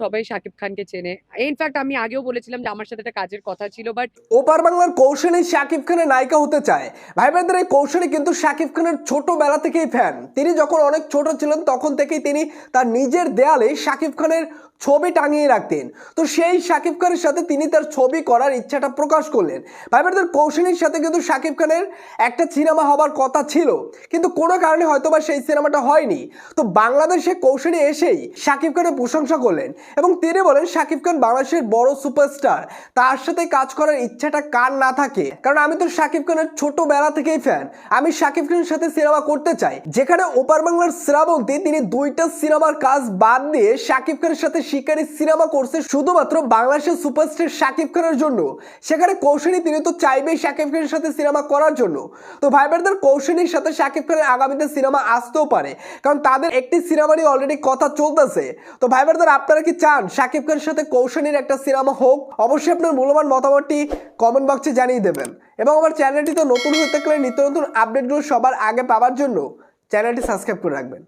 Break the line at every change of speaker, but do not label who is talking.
সবাই শাকিব খানকে চেনে। ইনফ্যাক্ট আমি আগেও বলেছিলাম যে আমার সাথে একটা কাজের কথা ছিল বাট
ওপার বাংলার কৌশলী শাকিব খানের নায়িকা হতে চায়। ভাই ভাইদের এই কৌশলী কিন্তু শাকিব খানের ছোটবেলা থেকেই ফ্যান তিনি যখন অনেক ছোট ছিলেন, তখন থেকেই তিনি তার নিজের দেয়ালে শাকিব খানের ছবি টাঙিয়ে রাখতেন। তো সেই শাকিব খানের সাথে তিনি তার ছবি করার ইচ্ছাটা প্রকাশ করলেন। ভাই ভাইদের কৌশলীর সাথে কিন্তু শাকিব খানের একটা সিনেমা হবার কথা ছিল। কিন্তু কোনো কারণে হয়তোবা সেই সিনেমাটা হয়নি। তো বাংলাদেশে কৌশলী এসেই শাকিব খানের প্রশংসা করলেন। এবং তিনি বলেন, শাকিব খান বাংলাদেশের বড় সুপারস্টার। তার সাথে কাজ করার ইচ্ছাটা কার না থাকে? কারণ আমি তো শাকিব খানের ছোটবেলা থেকেই ফ্যান আমি শাকিব খানের সাথে সিনেমা করতে চাই। যেখানে ওপার বাংলার শ্রাবন্তী, তিনি দুইটা সিনেমার কাজ বাদ দিয়ে শাকিব খানের সাথে শিকারি সিনেমা করছে শুধুমাত্র বাংলাদেশের সুপারস্টার শাকিব খানের জন্য। সেখানে কৌশলী তিনি তো চাইবেই শাকিব খানের সাথে সিনেমা করার জন্য। তো ভাই বোনদের, কৌশলীর সাথে শাকিব খানের আগামীতে সিনেমা আসতেও পারে। কারণ তাদের একটি সিনেমারই অলরেডি কথা চলতেছে। তো ভাই বোনদের, আপনারা কি চান, সাকিব খানের সাথে কৌশলীর একটা সিনেমা হোক, অবশ্যই আপনার মূল্যবান মতামতটি কমেন্ট বক্সে জানিয়ে দেবেন। এবং আমার চ্যানেলটি তো নতুন হয়ে থাকলে নিত্য নতুন আপডেটগুলো সবার আগে পাওয়ার জন্য চ্যানেলটি সাবস্ক্রাইব করে রাখবেন।